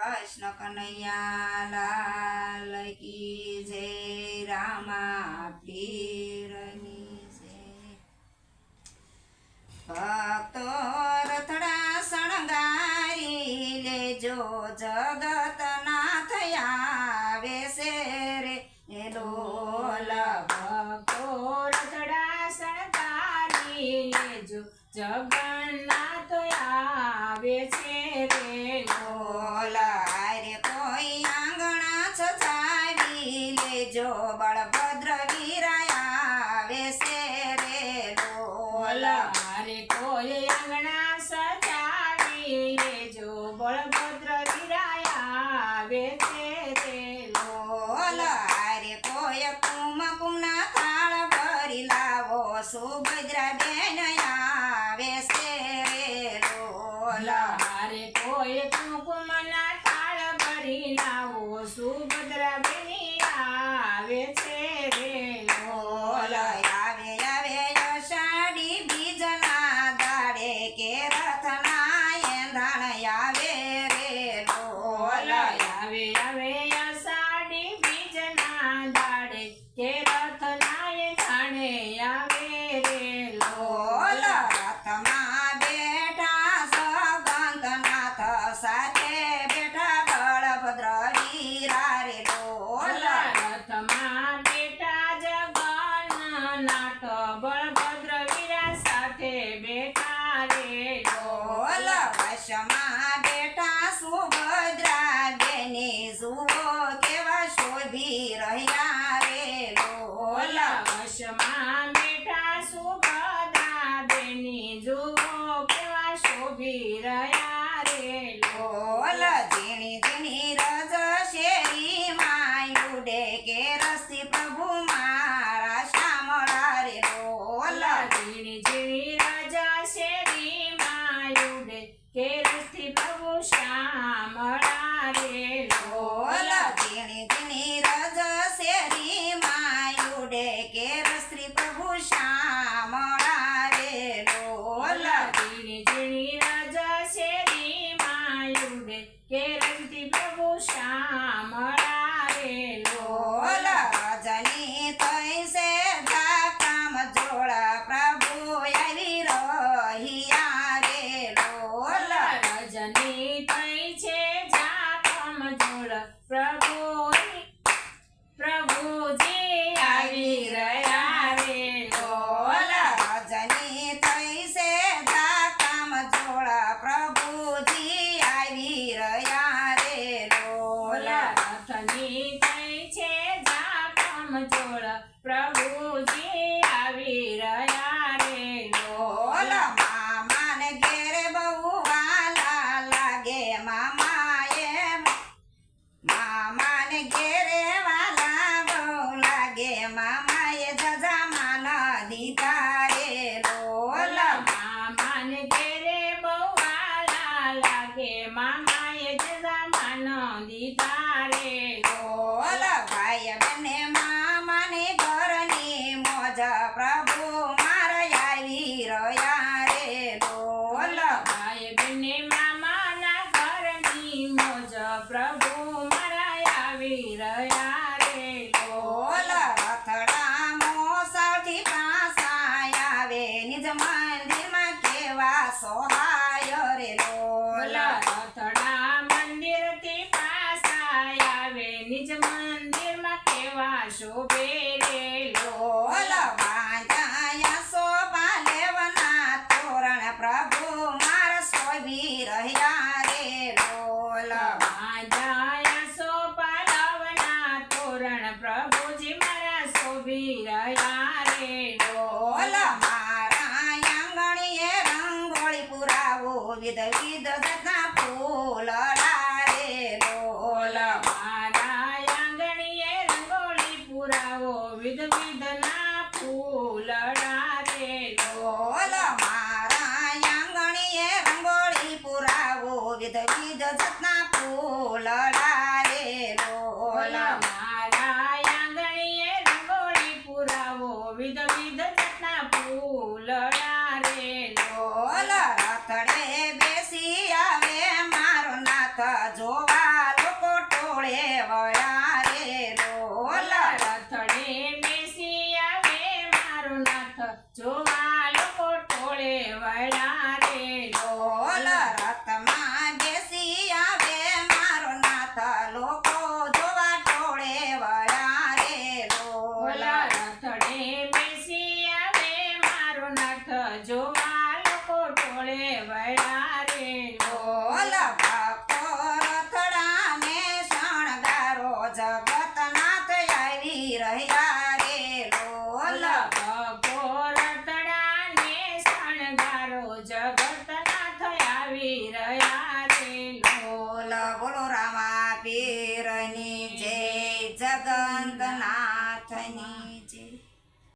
કૃષ્ણ કનૈયા જય રામા પીરની જય ભક્તો રથડા શણગારી લેજો જગત ના થયા વેસે રે એ લોલ ભક્તો રથડા શણગારી લેજો જગન્નાથ આવે છે રે લોલ રે કોઈ આંગણા છજાવી લેજો બળભદ્ર વીરાયા વેસે રે લોલ મારે કોઈ આંગણા સજાવી જો બળભદ્ર ગીરાયા આવે છે રે લોલ રે કોઈ કુમ કુમના થાળ ભરી લાવો સુભદ્રા બેન આવે છે રે લોલ મારે કોઈ કુંકુમના થાળ ભરી લાવો સુભદ્રા બેની આવે છે રે લોલ આવે આવે અષાઢી બીજના દાડે કે રથના એંધાણ આવે રે લોલ આવે આવે અષાઢી બીજના દાડે કે રથનાએ જાણે આવે રે લોલ રથમાં બેઠા સગંતનાથ સાથે બેઠા બળભદ્ર વીરા રે લોલ રથમાં બેઠા જગન્નાથ બળભદ્ર વીરા સાથે બેઠા રે લોલ વશમાં બેઠા સુભદ્રા ગેને જુઓ કેવા શોભી રહ્યા રે લોલ વશમાં બેઠા સુભદ્રા બેની જુઓ કેવા શોભી રહ્યા રે લોલ ઝીણી ઝીણી રજ શેરી માયુડે કે રસી પ્રભુ મારા શામળા રે લોલ ઝીણી ઝીણી રાજા શેરી માયુડે કે રસ્તી પ્રભુ શ્યામળા Señora, bravo. મામાએ જમાન દીધા રે લોલ ભાઈ બને મામાને ઘરની મોજ પ્રભુ મારા આવી રહ્યા રે લોલ ભાઈ બંને મામાના ઘરની મોજ પ્રભુ મારા આવી રહ્યા રે લોલ રથડા મોસાથી પાસા આવે નિજ મંદિરમાં કેવા સહાય રે લોલ રથડા મંદિરથી પાસા આવે નિજ મંદિરમાં કેવા શોભે રે લોલ વાંજાયા શોભા લેવના તોરણ પ્રભુ મારા સોભી રહ્યા રે લોલ શોભા સોપાલવના તોરણ પ્રભુજી મારા શોભી રહ્યા રે લોલ મારા આંગણીએ રંગોળી પુરાવો વિધ વિધ વિધના ફૂલડા રે ડોલ મારા આંગણીએ રંગોળી પુરાવો વિધ વિધ જતના ફૂલડા રે ડોલ મારા આંગણીએ રંગોળી પુરાવો વિધ વિધ જતના ફૂલડા રે ડોલ રથડે બેસી જોવા લોકો ટોળે વળ્યા રથમાં બેસી આવે મારો નાથ લોકો. જોવા ટોળે વળ્યા રે રથડે બેસી આવે મારો નાથ. જોવા લોકો ટોળે વળ્યા રે શણગારો જગતનાથ આવી રહ્યા રે લોલ ભગો રતડાને થયા વીરયા